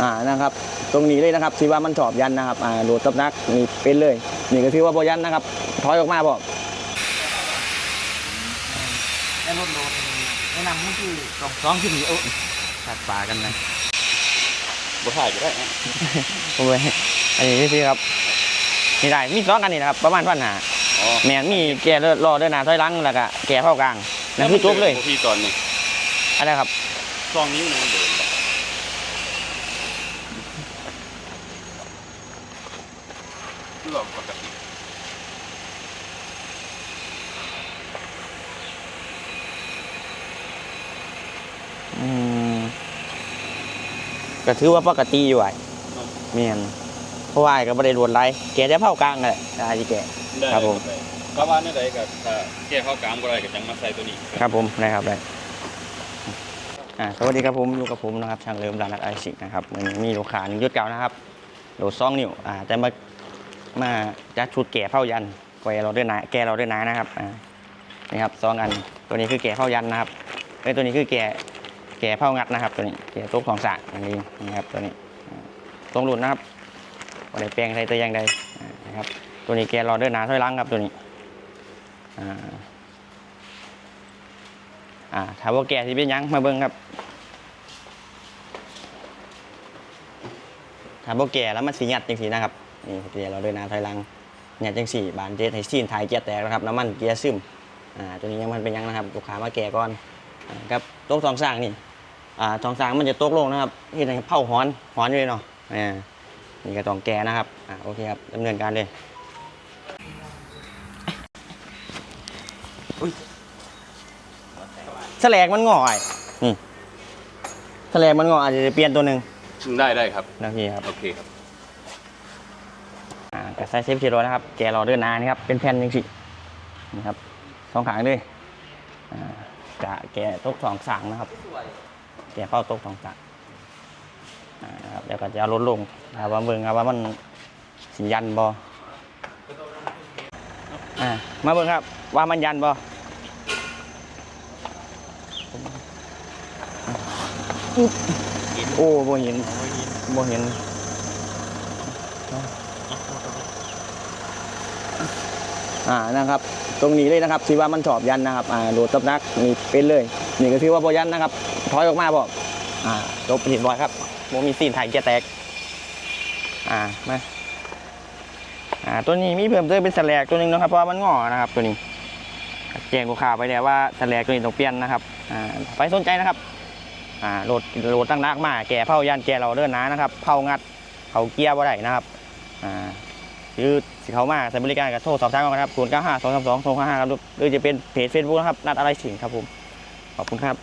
อ่านะครับ ตรงนี้เลยนะครับที่ว่ามันชอบยันนะครับอ่าโหลดตำนักนี่เป็นเลย นี่ก็ถือว่าบยันนะครับถอยออกมาบอกแล้วรถโหลดแนะนำมันคือสองสองที่มีโอ้ตัดปลากันนะบ่ถ่ายก็ได้นะโอ้ยอันนี้พี่ครับนี่ได้มีสองกันนี่นะครับ ประมาณพันหาอ๋อแมนมีแก่รอเดินหน้าถอยหลังแล้วก็แก่เข้ากลางนั่นคือจบเลยพี่ตอนนี้อะไรครับซองนิ้วหนึงมันเดินบ่คือแบบปกติ อืมก็ถือว่าปกติอยู่ไอ้เมียนเพราะว่าไอ้ก็ไม่ได้รวนไรแกจะเข้ากลางเลยได้ที่แก ได้ครับผมได้ก็ว่าเนี่ยใดก็ถ้าแก้เข้ากลางบ่ได้ก็จังมาใส่ตัวนี้ครับผมได้ครับได้อ่าสวัสดีครับผมอยู่กับผมนะครับช่างเริ่มร้านนักไอซิกนะครับวันนี้มีลูกค้าหนึ่งยุดเก่านะครับโหลดซองนิ้วอ่าแต่มามาจัดชุดแก่เผายันแกเราด้วยนะแกเราด้วยนะนะครับอ่านี่ครับซองอันตัวนี้คือแก่เผายันนะครับไอ้ยตัวนี้คือแก่ แก่เผางัดนะครับตัวนี้แก่โต๊ะสองสากอันนี้นะครับตัวนี้ตรงหลุดนะครับวันไหนแปลงใส่ตัวอยางใดนะครับ ตัวนี้แกรอเดินหนาถอยหลังครับตัวนี้อ่าอ่าถามว่าแก่ที่เป็นยังมาเบิ่งครับถามว่าแก่แล้วมันสีหยัดจังสีนะครับนี่เกียร์เดินหนาถอยหลังหยัดจังสีบานเจ็ดให้ซีนถ่ายเกียร์แตกนะครับน้ำมันเกียร์ซึมอ่าตัวนี้ยังมันเป็นยังนะครับลูกค้ามาแก่ก่อนครับโต๊ะสองสร้างนี่ อ่าสองสร้างมันจะตกลงนะครับเห็นเผาหอนหอนอยู่เลยเนาะอ่านี่ก็ต้องแก่นะครับอ่าโอเคครับดำเนินการเลยแฉลกมันงอยนี่แฉลกมันงออาจจะเปลี่ยนตัวหนึ่งได้ได้ครับนะพี่ครับโอเคครับอ่ากับไซส์เซฟทีโรนะครับ แกรอเดินหนานี่ครับ เป็นแผ่นยังสินี่ครับสองขางเลยอ่ากะแกตกสองสางนะครับ แกเป้าตกสองสางอ่านะครับเดี๋ยวก็จะเอาลดลงนะครับว่าเบิ่งครับว่ามันสียันบออ่มาเบิ่งครับว่ามันยันบอโอ้บ่เห็นบ่เห็นอ่านะครับ ตรงนี้เลยนะครับที่ว่ามันชอบยันนะครับอ่าโดดตำนักนี่เป็นเลย นี่ก็ถือว่าบยันนะครับ ถอยออกมาบอกอ่าจบผิดบ่อยครับโมมีซีนถ่ายเกียร์แตก อ่ามาอ่าตัวนี้มีเพิ่มเติมเป็นแสลกตัวหนึงนะครับเพราะว่ามันงอนะครับ ตัวนี้แจ้งลูกค้าไปแล้วว่าแสลกตัวนี้ต้องเปลี่ยนนะครับอ่าไปสนใจนะครับอ่าโหลดโหลดตั้งนักมาแก่เผายันแก่เราเดินหนานะครับเผางัดเผาเกียร์บ่าได้นะครับอ่าหรือสิเขามาใช้บริการกับโทรสอบถามกันครับ0 9 5 2 3 2 2 5 5ครับหรือจะเป็นเพจ Facebook นะครับนัดอะไรสิงครับผมขอบคุณครับ